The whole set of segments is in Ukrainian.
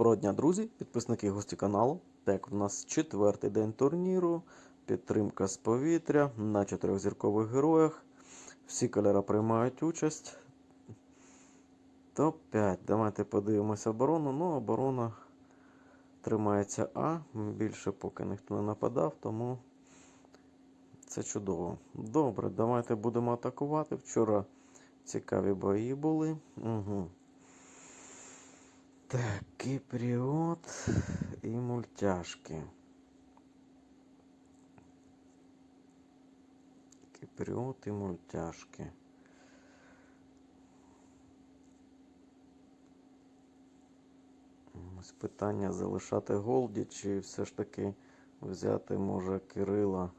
Доброго дня, друзі, підписники і гості каналу. Так, у нас четвертий день турніру, підтримка з повітря на чотирьохзіркових героях. Всі кольори приймають участь. Топ-5. Давайте подивимося оборону. Ну, оборона тримається А. Більше поки ніхто не нападав, тому це чудово. Добре, давайте будемо атакувати. Вчора цікаві бої були. Угу. Так, Кіпріот і мультяшки. Кіпріот і мультяшки. Ось питання залишати Голді, чи все ж таки взяти може Кирила.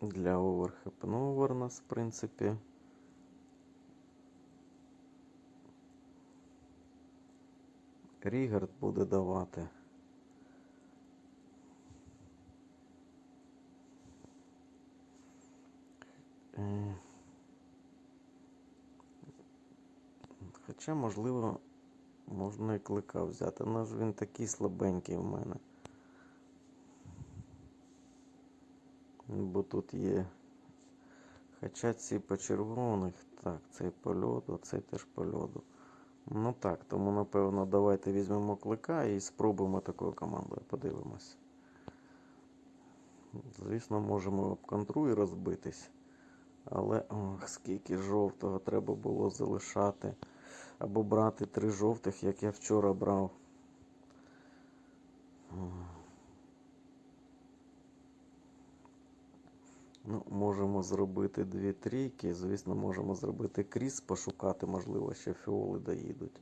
Для оверхеп. Ну, овер нас, в принципі. Рігард буде давати. Е, Хоча, можливо, можна і клика взяти. але ж він такий слабенький в мене. Бо тут є. Хоча ці по червоних, так, цей по льоду, цей теж по льоду. Ну так, тому напевно давайте візьмемо клика і спробуємо такою командою. Подивимось. Звісно, можемо об контру і розбитись. Але ох, скільки жовтого треба було залишати. Або брати три жовтих, як я вчора брав. Ну, Можемо зробити дві трійки. Звісно, можемо зробити кріс, пошукати, можливо, ще фіоли доїдуть.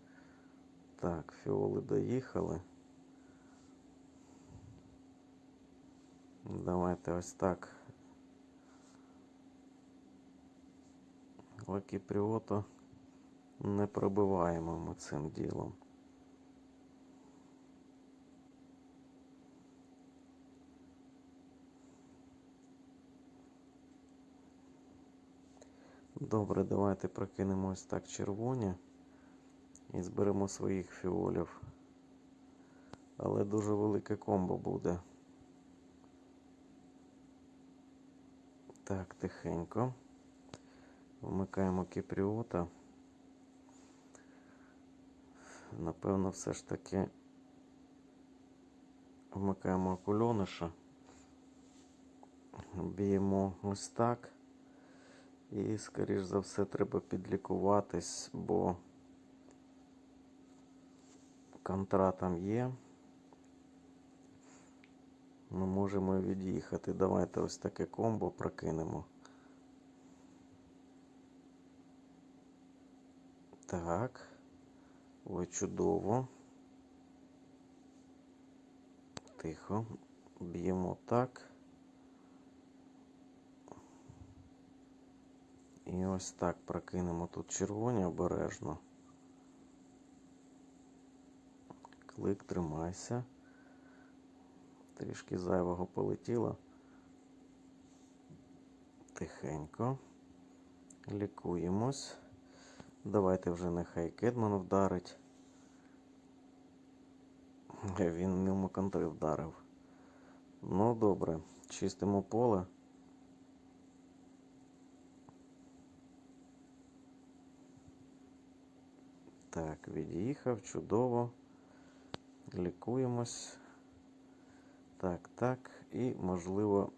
Так, фіоли доїхали. Давайте ось так. Лакіпріото не пробиваємо ми цим ділом. Добре, давайте прокинемо ось так червоні і зберемо своїх фіолів. Але дуже велике комбо буде. Так, тихенько. Вмикаємо кіпріота. Напевно, все ж таки вмикаємо окульониша. Б'ємо ось так. І, скоріш за все, треба підлікуватись, бо контра там є. Ми можемо від'їхати. Давайте ось таке комбо прокинемо. Так. Ой, чудово. Тихо. Б'ємо так. І ось так прокинемо тут червоні обережно. Клик, тримайся. Трішки зайвого полетіло. Тихенько. Лікуємось. Давайте вже нехай Кедман вдарить. Він мимо контри вдарив. Ну добре, чистимо поле. Так, від'їхав, чудово. Лікуємось. Так, так. І, можливо,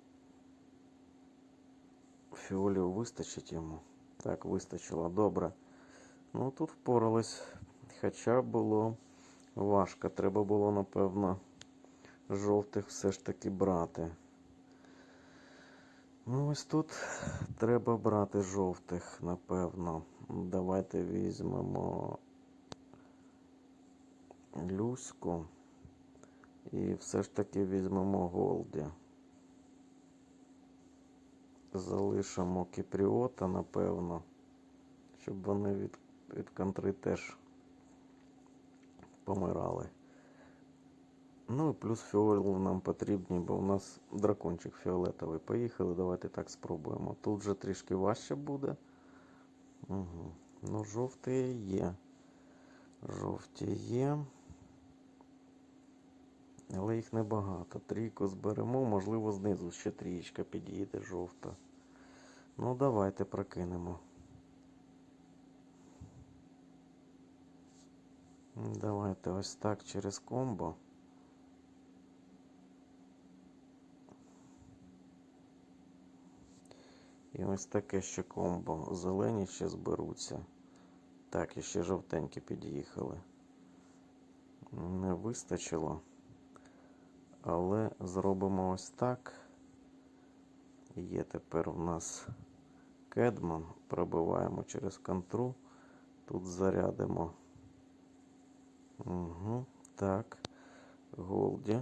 фіолів вистачить йому. Так, вистачило. Добре. Ну, тут впорались. Хоча було важко. Треба було, напевно, жовтих все ж таки брати. Ну, ось тут треба брати жовтих, напевно. Давайте візьмемо Люську. І все ж таки візьмемо Голді. Залишимо Кіпріота, напевно, щоб вони від, від контри теж помирали. Ну і плюс фіол нам потрібні, бо у нас дракончик фіолетовий. Поїхали, давайте так спробуємо. Тут вже трішки важче буде. Угу. Ну, жовті є. Жовті є. Але їх небагато. Трійку зберемо, можливо, знизу ще трієчка підійде жовта. Ну, давайте прокинемо. Давайте ось так через комбо. І ось таке ще комбо. Зелені ще зберуться. Так, і ще жовтенькі під'їхали. Не вистачило. Але зробимо ось так. Є тепер у нас кедман. Пробиваємо через контру. Тут зарядимо. Угу, так. Голді.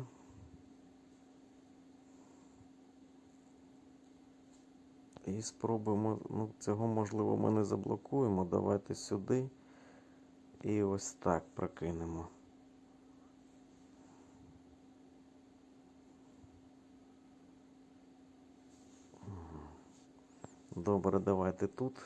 І спробуємо, ну, цього можливо ми не заблокуємо. Давайте сюди. І ось так прокинемо. Добре, давайте тут.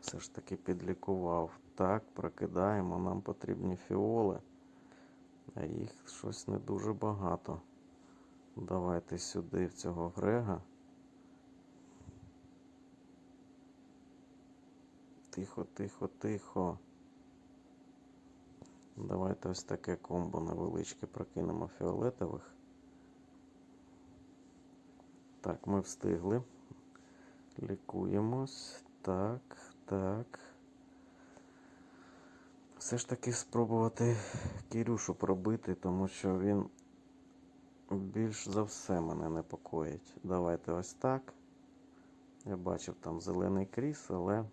Все ж таки підлікував. Так, прокидаємо. Нам потрібні фіоли. А їх щось не дуже багато. Давайте сюди в цього Грега. Тихо, тихо, тихо. Давайте ось таке комбо невеличке прокинемо фіолетових. Так, ми встигли. Лікуємось. Так, так. Все ж таки спробувати Кірюшу пробити, тому що він більш за все мене непокоїть. Давайте ось так. Я бачив там зелений кріс, але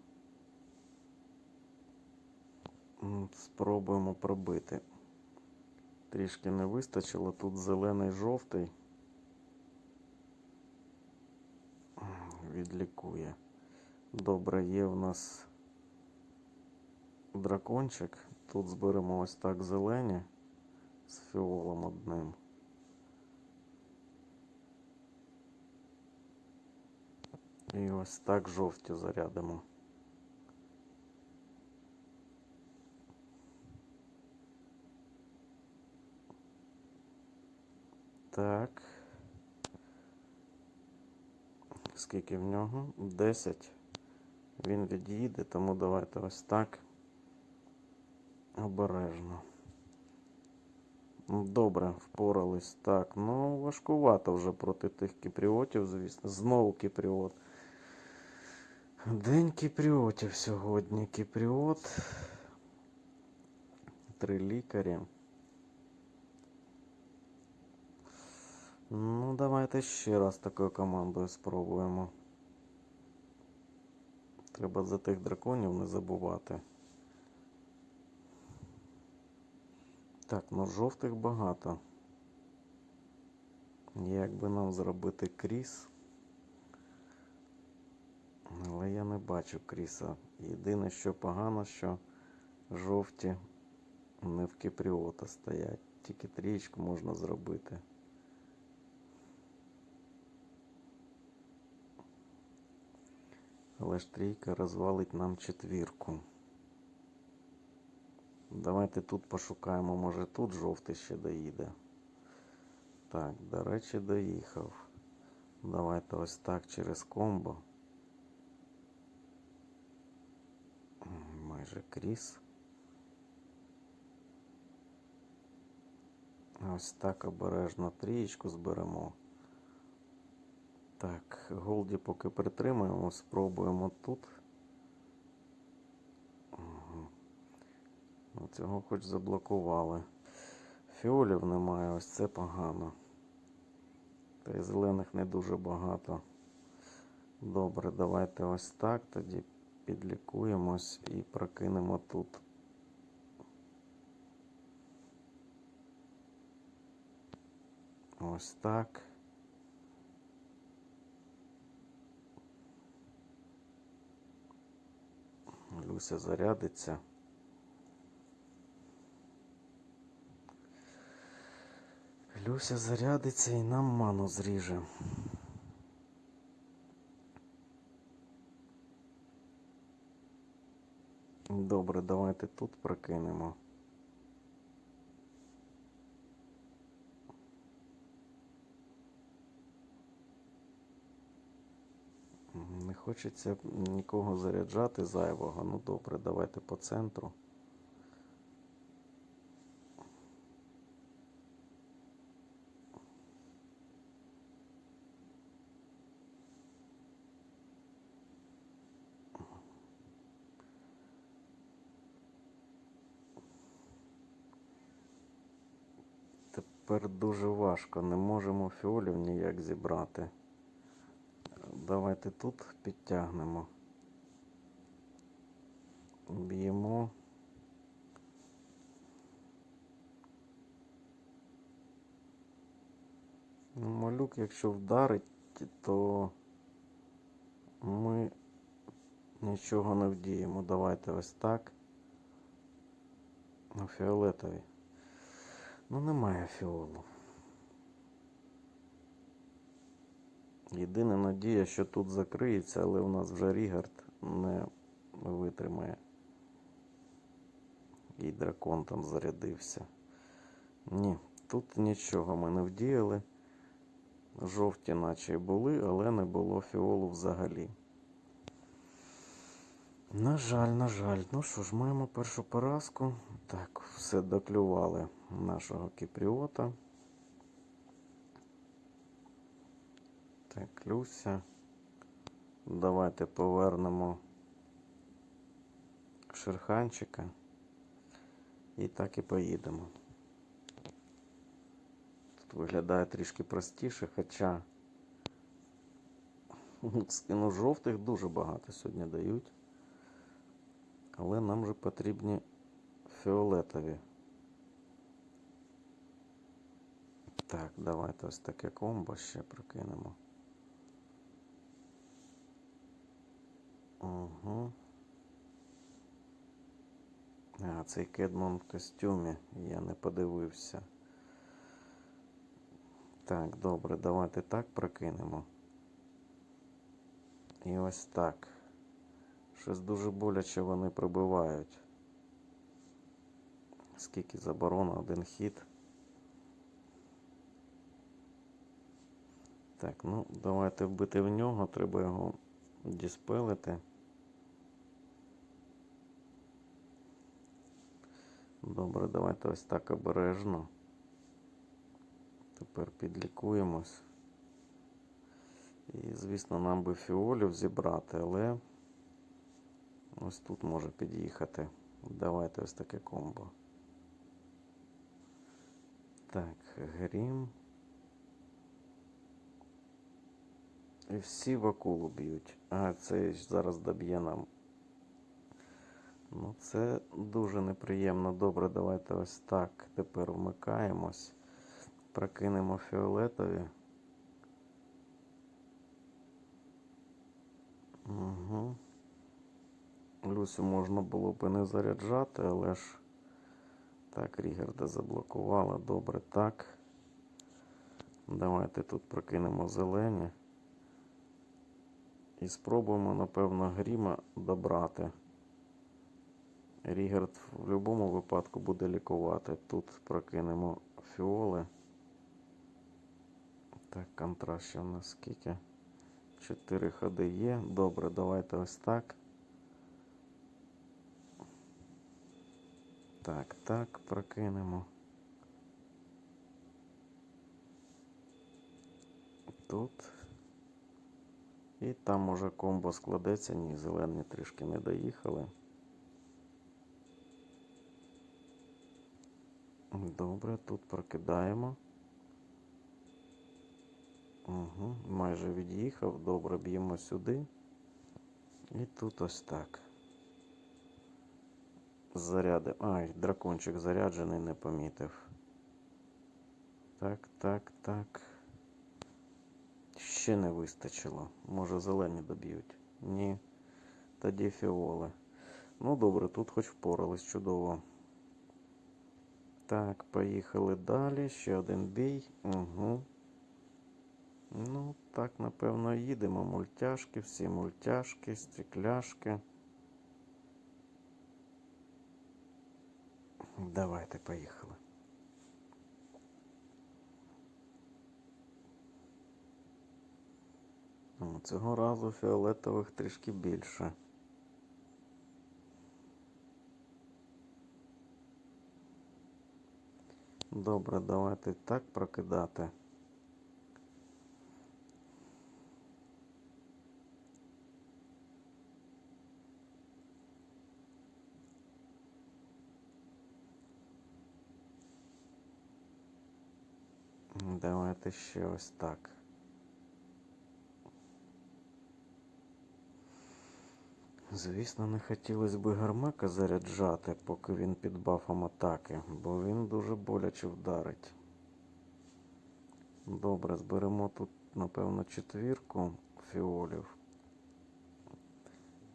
спробуємо пробити. Трішки не вистачило. Тут зелений жовтий. Відлікує. Добре, є в нас дракончик. Тут зберемо ось так зелені з фіолом одним. І ось так жовті зарядимо. Так. Скільки в нього? 10. Він від'їде, тому давайте ось так. Обережно. Добре, впорались. Так, ну важкувато вже проти тих кіпріотів, звісно. Знову кіпріот. День кіпріотів сьогодні. Кіпріот. Три лікарі. Ну, давайте ще раз такою командою спробуємо. Треба за тих драконів не забувати. Так, ну жовтих багато. Як би нам зробити кріс? Але я не бачу кріса. Єдине, що погано, що жовті не в кіпріота стоять. Тільки трієчку можна зробити. Але ж трійка розвалить нам четвірку. Давайте тут пошукаємо, може тут жовтий ще доїде. Так, до речі, доїхав. Давайте ось так через комбо. Майже кріс. Ось так обережно трієчку зберемо. Так, голді поки притримаємо, спробуємо тут. Угу. Цього хоч заблокували. Фіолів немає, ось це погано. Та й зелених не дуже багато. Добре, давайте ось так. Тоді підлікуємось і прокинемо тут. Ось так. Дуся зарядиться. Люся зарядиться і нам ману зріже. Добре, давайте тут прокинемо. Не хочеться нікого заряджати зайвого. Ну добре, давайте по центру. Тепер дуже важко, не можемо фіолів ніяк зібрати. Давайте тут підтягнемо. Б'ємо. Ну, Малюк, якщо вдарить, то ми нічого не вдіємо. Давайте ось так. На фіолетові. Ну, немає фіолу. Єдина надія, що тут закриється, але у нас вже Рігард не витримає. І дракон там зарядився. Ні, тут нічого ми не вдіяли. Жовті наче були, але не було фіолу взагалі. На жаль, на жаль. Ну що ж, маємо першу поразку. Так, все доклювали нашого кіпріота. Так, Люся. Давайте повернемо шерханчика. І так і поїдемо. Тут виглядає трішки простіше, хоча ну, жовтих дуже багато сьогодні дають. Але нам же потрібні фіолетові. Так, давайте ось таке комбо ще прокинемо. Угу. А, цей кедмон в костюмі. Я не подивився. Так, добре, давайте так прокинемо. І ось так. Щось дуже боляче вони пробивають. Скільки заборона, один хід. Так, ну давайте вбити в нього, треба його діспелити. Добре, давайте ось так обережно. Тепер підлікуємось. І, звісно, нам би фіолів зібрати, але ось тут може під'їхати. Давайте ось таке комбо. Так, грім. І всі в акулу б'ють. А, це зараз доб'є нам. Ну, це дуже неприємно. Добре, давайте ось так. Тепер вмикаємось. Прокинемо фіолетові. Угу. Люсю можна було б і не заряджати, але ж так, Рігарда заблокувала. Добре, так. Давайте тут прокинемо зелені. І спробуємо, напевно, гріма добрати. Рігард в будь-якому випадку буде лікувати. Тут прокинемо фіоли. Так, контраст ще в нас скільки? Чотири ходи є. Добре, давайте ось так. Так, так, прокинемо. Тут. І там може комбо складеться. Ні, зелені трішки не доїхали. Добре, тут прокидаємо. Угу, майже від'їхав. Добре, б'ємо сюди. І тут ось так. Заряди. Ай, дракончик заряджений, не помітив. Так, так, так. Ще не вистачило. Може зелені доб'ють. Ні. Тоді фіоли. Ну добре, тут хоч впорались чудово. Так, поїхали далі. Ще один бій. Угу. Ну, так, напевно, їдемо. Мультяшки, всі мультяшки, стекляшки. Давайте, поїхали. Цього разу фіолетових трішки більше. Добре, давайте так прокидати. Давайте ще ось так. Звісно, не хотілося б гармека заряджати, поки він під бафом атаки, бо він дуже боляче вдарить. Добре, зберемо тут, напевно, четвірку фіолів.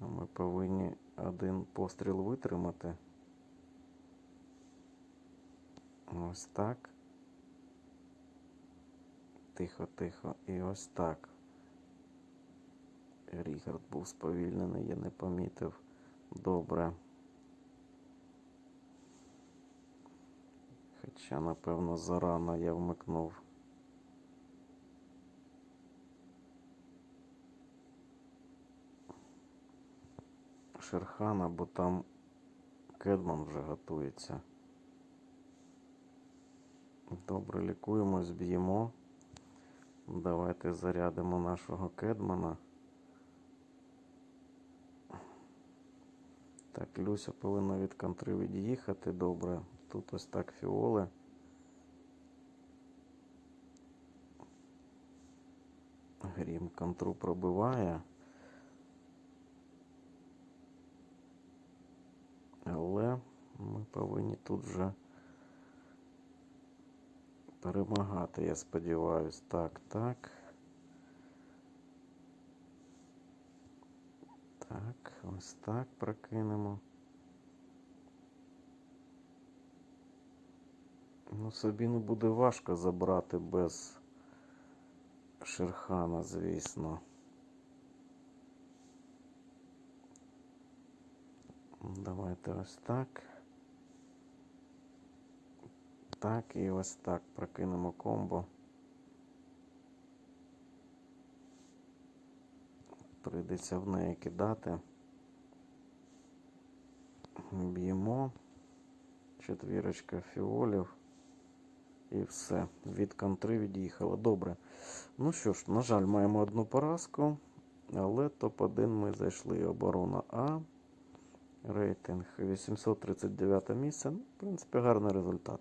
Ми повинні один постріл витримати. Ось так. Тихо, тихо. І ось так. Рігард був сповільнений, я не помітив. Добре. Хоча, напевно, зарано я вмикнув. Шерхана, бо там Кедман вже готується. Добре, лікуємось, б'ємо. Давайте зарядимо нашого Кедмана. Так, Люся повинна від контри від'їхати. Добре. Тут ось так фіоли. Грім контру пробиває. Але ми повинні тут вже перемагати, я сподіваюсь. Так, так. Так, ось так прокинемо. Ну, Сабіну буде важко забрати без Шерхана, звісно. Давайте ось так. Так, і ось так прокинемо комбо. Прийдеться в неї кидати. Б'ємо. Четвірочка фіолів. І все. Від контри від'їхало. Добре. Ну що ж, на жаль, маємо одну поразку, але топ-1 ми зайшли. Оборона А. Рейтинг 839 місце. Ну, в принципі, гарний результат.